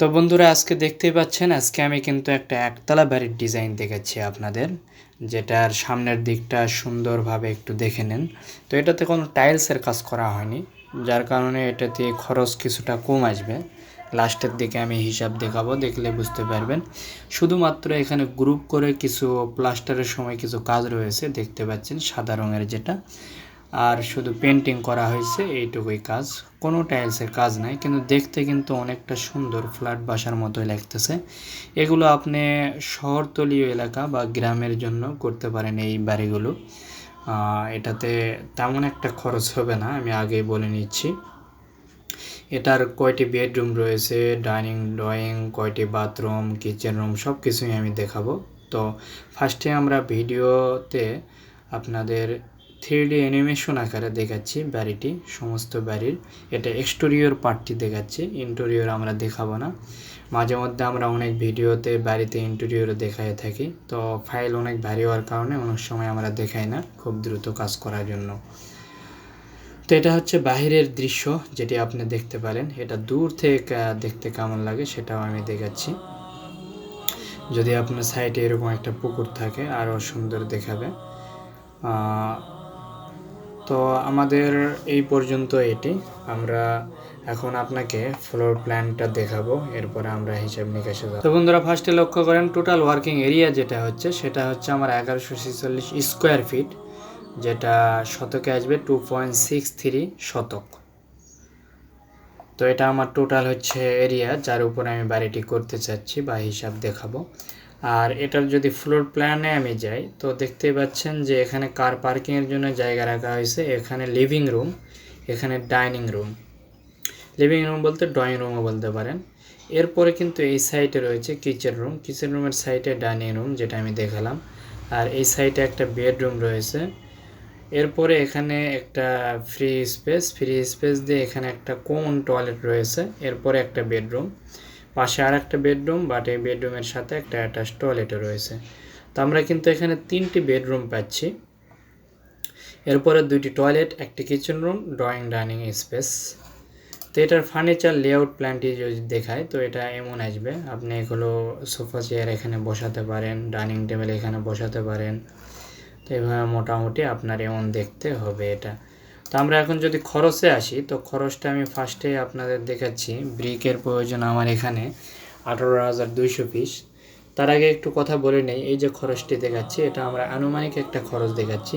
তো বন্ধুরা, আজকে দেখতেই পাচ্ছেন, আজকে আমি কিন্তু একটা একতলা বাড়ির ডিজাইন দেখাচ্ছি আপনাদের, যেটার সামনের দিকটা সুন্দরভাবে একটু দেখে নেন। তো এটাতে কোনো টাইলসের কাজ করা হয়নি, যার কারণে এটাতে খরচ কিছুটা কম আসবে। লাস্টের দিকে আমি হিসাব দেখাবো, দেখলে বুঝতে পারবেন। শুধুমাত্র এখানে গ্রুপ করে কিছু প্লাস্টারের সময় কিছু কাজ রয়েছে, দেখতে পাচ্ছেন সাদা রঙের যেটা। আর শুধু পেন্টিং করা হয়েছে, এইটুকুই কাজ। কোনো টাইলসের কাজ নাই, কিন্তু দেখতে কিন্তু অনেকটা সুন্দর ফ্ল্যাট বাসার মতোই লাগতেছে। এগুলো আপনি শহরতলীয় এলাকা বা গ্রামের জন্য করতে পারেন এই বাড়িগুলো। এটাতে তেমন একটা খরচ হবে না, আমি আগেই বলে নিচ্ছি। এটার কয়টি বেডরুম রয়েছে ডাইনিং ড্রয়িং কয়টি বাথরুম কিচেন রুম সব কিছুই আমি দেখাবো। তো ফার্স্টে আমরা ভিডিওতে আপনাদের থ্রি অ্যানিমেশন আকারে দেখাচ্ছি বাড়িটি, সমস্ত বাড়ির। এটা এক্সটোরিয়র পার্টটি দেখাচ্ছি, ইন্টেরিয়র আমরা দেখাবো না। মাঝে মধ্যে আমরা অনেক ভিডিওতে বাড়িতে ইন্টেরিয়র দেখাই থাকি, তো ফাইল অনেক ভারী হওয়ার কারণে অনেক সময় আমরা দেখাই না, খুব দ্রুত কাজ করার জন্য। তো এটা হচ্ছে বাহিরের দৃশ্য যেটি আপনি দেখতে পারেন। এটা দূর থেকে দেখতে কেমন লাগে সেটাও আমি দেখাচ্ছি। যদি আপনার সাইডে এরকম একটা পুকুর থাকে, আরও সুন্দর দেখাবে। তো আমাদের এই পর্যন্ত এটি। আমরা এখন আপনাকে ফ্লোর প্ল্যানটা দেখাবো, এরপরে আমরা হিসাব নিকাশে তো বন্ধুরা ফার্স্টে লক্ষ্য করেন টোটাল ওয়ার্কিং এরিয়া যেটা হচ্ছে, সেটা হচ্ছে আমার এগারোশো ছেচল্লিশ স্কোয়ার ফিট যেটা শতকে আসবে টু পয়েন্ট সিক্স থ্রি শতক। তো এটা আমার টোটাল হচ্ছে এরিয়া যার উপরে আমি বাড়িটি করতে চাচ্ছি বা হিসাব দেখাবো। আর এটার যদি ফ্লোর প্ল্যানে আমি যাই, তো দেখতেই পাচ্ছেন যে এখানে কার পার্কিংয়ের জন্য জায়গা রাখা হয়েছে। এখানে লিভিং রুম এখানে ডাইনিং রুম লিভিং রুম বলতে ড্রয়িং রুমও বলতে পারেন। এরপরে কিন্তু এই সাইডে রয়েছে কিচেন রুম কিচেন রুমের সাইডে ডাইনিং রুম যেটা আমি দেখালাম। আর এই সাইডে একটা বেডরুম রয়েছে। এরপরে এখানে একটা ফ্রি স্পেস ফ্রি স্পেস দিয়ে এখানে একটা কমন টয়লেট রয়েছে। এরপরে একটা বেডরুম পাশে আর একটা বেডরুম বাট এই বেডরুমের সাথে একটা অ্যাটাচ টয়লেটও রয়েছে। তো আমরা কিন্তু এখানে তিনটি বেডরুম পাচ্ছি। এরপরে দুইটি টয়লেট একটি kitchen room drawing dining space তো এটার ফার্নিচার লেআউট প্ল্যানটি যদি দেখায় তো এটা এমন আসবে। আপনি এগুলো সোফা চেয়ার এখানে বসাতে পারেন ডাইনিং টেবিল এখানে বসাতে পারেন। তো এভাবে মোটামুটি আপনার এমন দেখতে হবে এটা। তো আমরা এখন যদি খরচে আসি, তো খরচটা আমি ফার্স্টে আপনাদের দেখাচ্ছি। ব্রিকের প্রয়োজন আমার এখানে আঠারো হাজার দুইশো পিস তার আগে একটু কথা বলে নেই, এই যে খরচটি দেখাচ্ছি, এটা আমরা আনুমানিক একটা খরচ দেখাচ্ছি।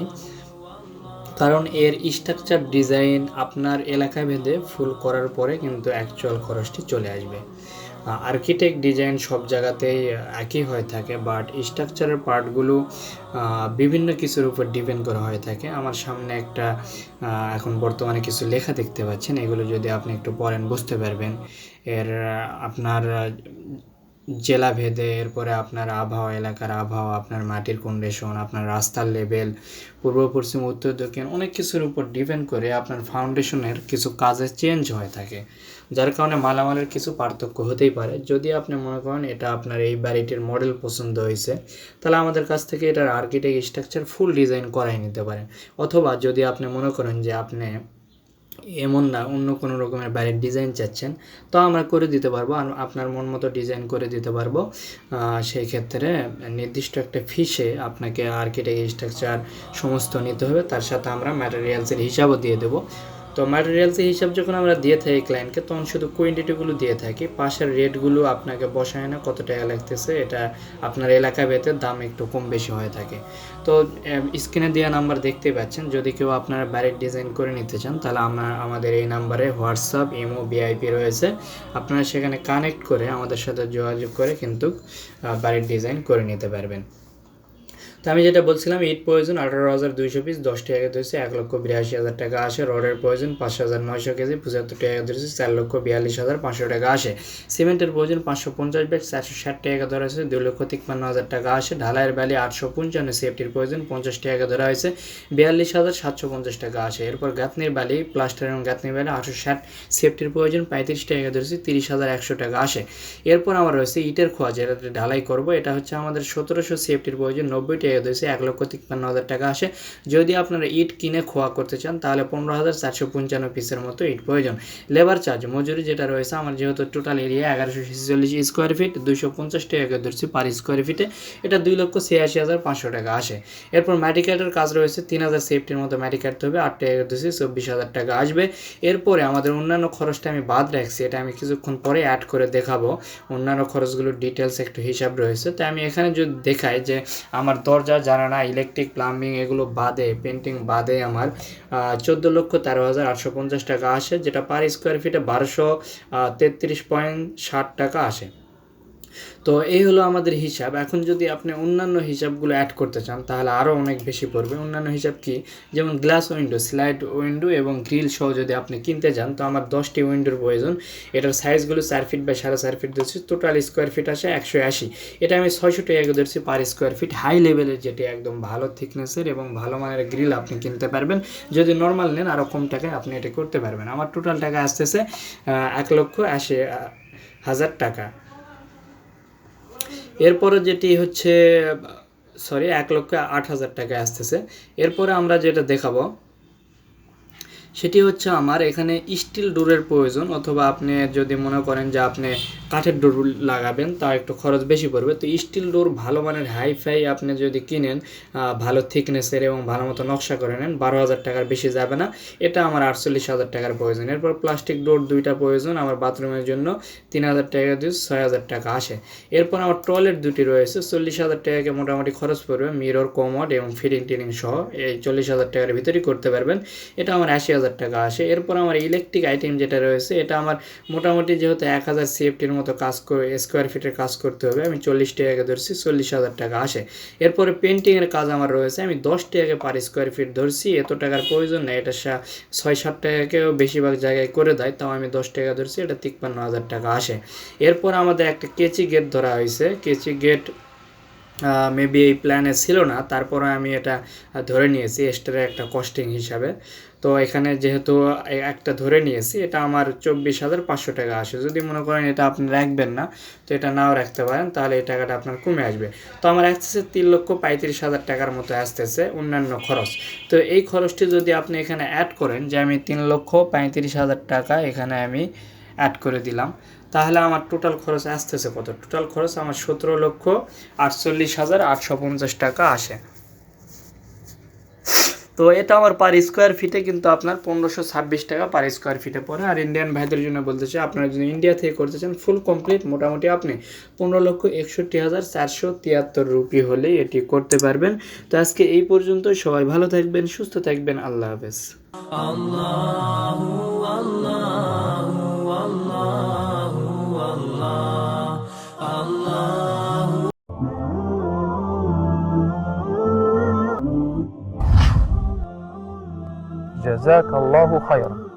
কারণ এর স্ট্রাকচার ডিজাইন আপনার এলাকা ভেদে ফুল করার পরে কিন্তু অ্যাকচুয়াল খরচটি চলে আসবে। আর্কিটেক্ট ডিজাইন সব জায়গাতেই একই হয়ে থাকে বাট স্ট্রাকচারের পার্টগুলো বিভিন্ন কিছুর উপর ডিপেন্ড করা হয়ে থাকে। আমার সামনে একটা এখন বর্তমানে কিছু লেখা দেখতে পাচ্ছেন। এগুলো যদি আপনি একটু পড়েন, বুঝতে পারবেন। এর আপনার জেলা ভেদে এরপরে আপনার আবহাওয়া, এলাকার আবহাওয়া, আপনার মাটির কন্ডিশন আপনার রাস্তার লেভেল পূর্ব, পশ্চিম, উত্তর, দক্ষিণ, অনেক কিছুর উপর ডিপেন্ড করে আপনার ফাউন্ডেশনের কিছু কাজে চেঞ্জ হয়ে থাকে। যার কারণে মালামালের কিছু পার্থক্য হতেই পারে। যদি আপনি মনে করেন এটা আপনার এই বাড়িটির মডেল পছন্দ হয়েছে, তাহলে আমাদের কাছ থেকে এটার আর্কিটেক্ট স্ট্রাকচার ফুল ডিজাইন করাই নিতে পারেন। অথবা যদি আপনি মনে করেন যে আপনি এমন না, অন্য কোনো রকমের বাইরের ডিজাইন চাচ্ছেন, তো আমরা করে দিতে পারব আর আপনার মন মতো ডিজাইন করে দিতে পারব। সেই ক্ষেত্রে নির্দিষ্ট একটা ফিসে আপনাকে আর্কিটেক্ট স্ট্রাকচার সমস্ত নিতে হবে, তার সাথে আমরা ম্যাটেরিয়ালসের হিসাবও দিয়ে দেবো। তো ম্যাটেরিয়ালসের হিসাব যখন আমরা দিয়ে থাকি ক্লায়েন্টকে তখন শুধু কোয়ান্টিটিগুলো দিয়ে থাকি। পাশের রেটগুলো আপনাকে বসায় না কত টাকা লাগতেছে, এটা আপনার এলাকা ভেতে দাম একটু কম বেশি হয়ে থাকে। তো স্ক্রিনে দেওয়া নাম্বার দেখতে পাচ্ছেন। যদি কেউ আপনারা বাড়ির ডিজাইন করে নিতে চান, তাহলে আমরা, আমাদের এই নাম্বারে হোয়াটসঅ্যাপ ইমো বিআইপি রয়েছে। আপনারা সেখানে কানেক্ট করে আমাদের সাথে যোগাযোগ করে কিন্তু বাড়ির ডিজাইন করে নিতে পারবেন। তো আমি যেটা বলছিলাম ইট প্রয়োজন আঠারো হাজার দুইশো পিস দশ টাকা ধরেছে, এক লক্ষ বিরাশি হাজার টাকা আসে। রডের প্রয়োজন পাঁচ হাজার নয়শো কেজি, পঁচাত্তর টাকা ধরেছে, চার লক্ষ বিয়াল্লিশ হাজার পাঁচশো টাকা আসে। সিমেন্টের প্রয়োজন পাঁচশো পঞ্চাশ ব্যাগ, চারশো ষাট টাকা ধরা হয়েছে, দুই লক্ষ তিপ্পান্ন হাজার টাকা আসে। ঢালাইয়ের ব্যালি আটশো পঞ্চান্ন সেফটির প্রয়োজন পঞ্চাশ টাকা ধরা হয়েছে, বিয়াল্লিশ হাজার সাতশো পঞ্চাশ টাকা আসে। এরপর গাঁথনির বালি প্লাস্টার এবং গাঁথনির বালি আটশো ষাট সেফটির প্রয়োজন পঁয়ত্রিশ টাকা ধরেছে, তিরিশ হাজার একশো টাকা আসে। এরপর আমার রয়েছে ইটের খোয়া যেটা ঢালাই করব, এটা হচ্ছে আমাদের সতেরোশো সেফটির প্রয়োজন, নব্বই ধরেছে এক লক্ষ তিপ্পান্ন হাজার টাকা আসে। যদি আপনারা ইট কিনে খোয়া করতে চান, তাহলে পনেরো হাজার চারশো পঞ্চান্ন পিসের মতো ইট প্রয়োজন। লেবার চার্জ, মজুরি যেটা রয়েছে, আমার যেহেতু টোটাল এরিয়া এগারোশো ছেচল্লিশ স্কোয়ার ফিট দুশো পঞ্চাশ টাকা ধরছি পার স্কোয়ার ফিটে এটা দুই লক্ষ ছিয়াশি হাজার পাঁচশো টাকা আসে। এরপর ম্যাডিকেটের কাজ রয়েছে, তিন হাজার সেফটির মতো ম্যাডি কাটতে হবে, আট টাকা ধরছি, চব্বিশ হাজার টাকা আসবে। এরপরে আমাদের অন্যান্য খরচটা আমি বাদ রাখছি, এটা আমি কিছুক্ষণ পরে অ্যাড করে দেখাবো। অন্যান্য খরচগুলোর ডিটেলস একটু হিসাব রয়েছে। তাই আমি এখানে যদি দেখাই যে আমার দরজা জানানা ইলেকট্রিক প্লাম্বিং এগুলো বাদে পেন্টিং বাদে আমার। চোদ্দ লক্ষ তেরো হাজার আটশো পঞ্চাশ টাকা আসে, যেটা পার স্কোয়ার ফিটে বারোশো তেত্রিশ পয়েন্ট ষাট টাকা আসে। তো এই হলো আমাদের হিসাব। এখন যদি আপনি অন্যান্য হিসাবগুলো অ্যাড করতে চান, তাহলে আরও অনেক বেশি পড়বে। অন্যান্য হিসাব কি? যেমন গ্লাস উইন্ডো স্লাইড উইন্ডো এবং গ্রিল সহ যদি আপনি কিনতে যান, তো আমার দশটি উইন্ডোর প্রয়োজন। এটার সাইজগুলো চার ফিট বা সাড়ে চার ফিট ধরছি। টোটাল স্কোয়ার ফিট আসে একশো আশি। এটা আমি ছয়শো টাকা ধরছি পার স্কোয়ার ফিট হাই লেভেলের যেটি একদম ভালো থিকনেসের এবং ভালো মানের গ্রিল আপনি কিনতে পারবেন। যদি নর্মাল নেন আরও কম টাকায় আপনি এটা করতে পারবেন। আমার টোটাল টাকা আসতেছে এক লক্ষ আশি হাজার টাকা। এরপরে যেটি হচ্ছে, সরি, এক লক্ষ আট হাজার টাকায় আসতেছে। এরপরে আমরা যেটা দেখাবো, সেটি হচ্ছে আমার এখানে স্টিল ডোরের প্রয়োজন, অথবা আপনি যদি মনে করেন যে আপনি কাঠের ডোর লাগাবেন তা একটু খরচ বেশি পড়বে। তো স্টিল ডোর ভালো মানের হাই ফাই আপনি যদি কিনেন ভালো থিকনেসের এবং ভালো মতো নকশা করে নেন, বারো হাজার টাকার বেশি যাবে না। এটা আমার আটচল্লিশ হাজার টাকার প্রয়োজন। এরপর প্লাস্টিক ডোর দুইটা প্রয়োজন, আমার বাথরুমের জন্য তিন হাজার টাকা দিয়ে ছয় হাজার টাকা আসে। এরপর আমার টয়লেট দুটি রয়েছে, চল্লিশ হাজার টাকাকে মোটামুটি খরচ পড়বে মিরর কমোড এবং ফিটিং টিনিং সহ এই চল্লিশ হাজার টাকার ভিতরেই করতে পারবেন। এটা আমার আশি হাজার টাকা আসে। এরপর আমার ইলেকট্রিক আইটেম যেটা রয়েছে, এটা আমার মোটামুটি যেহেতু এক হাজার সিএফটির মতো কাজ করে স্কোয়ার ফিটের কাজ করতে হবে। আমি চল্লিশ টাকা ধরছি, চল্লিশ হাজার টাকা আসে। এরপরে পেন্টিংয়ের কাজ আমার রয়েছে। আমি দশ টাকা পার স্কোয়ার ফিট ধরছি। এত টাকার প্রয়োজন নেই। এটা ছয় সাত টাকাকেও বেশিরভাগ জায়গায় করে দেয়। তাও আমি দশ টাকা ধরছি। এটা তিপ্পান্ন হাজার টাকা আসে। এরপর আমাদের একটা কেচি গেট ধরা হয়েছে। কেচি গেট মেবি এই প্ল্যানে ছিল না, তারপরে আমি এটা ধরে নিয়েছি এক্সট্রা একটা কস্টিং হিসাবে। তো এখানে যেহেতু একটা ধরে নিয়েছি, এটা আমার চব্বিশ হাজার পাঁচশো টাকা আসে। যদি মনে করেন এটা আপনি রাখবেন না, তো এটা নাও রাখতে পারেন, তাহলে এই টাকাটা আপনার কমে আসবে। তো আমার আসতেছে তিন লক্ষ পঁয়ত্রিশ হাজার টাকার মতো আসতেছে অন্যান্য খরচ। তো এই খরচটি যদি আপনি এখানে অ্যাড করেন, যে আমি তিন লক্ষ পঁয়ত্রিশ হাজার টাকা এখানে আমি অ্যাড করে দিলাম তাহলে আমার টোটাল খরচ আসতেছে কত? টোটাল খরচ আমার সতেরো লক্ষ আটচল্লিশ হাজার আটশো পঞ্চাশ টাকা আসে। তো এটা আমার পার স্কোয়ার ফিটে কিন্তু আপনার পনেরোশো ছাব্বিশ টাকা পার স্কোয়ার ফিটে পড়ে। আর ইন্ডিয়ান ভাইদের জন্য বলতে চাই আপনারা যদি ইন্ডিয়া থেকে করতে চান ফুল কমপ্লিট মোটামুটি আপনি পনেরো লক্ষ একষট্টি হাজার চারশো তিয়াত্তর রুপি হলেই এটি করতে পারবেন। তো আজকে এই পর্যন্ত সবাই ভালো থাকবেন, সুস্থ থাকবেন। আল্লাহ হাফেজ। جزاك الله خيرا.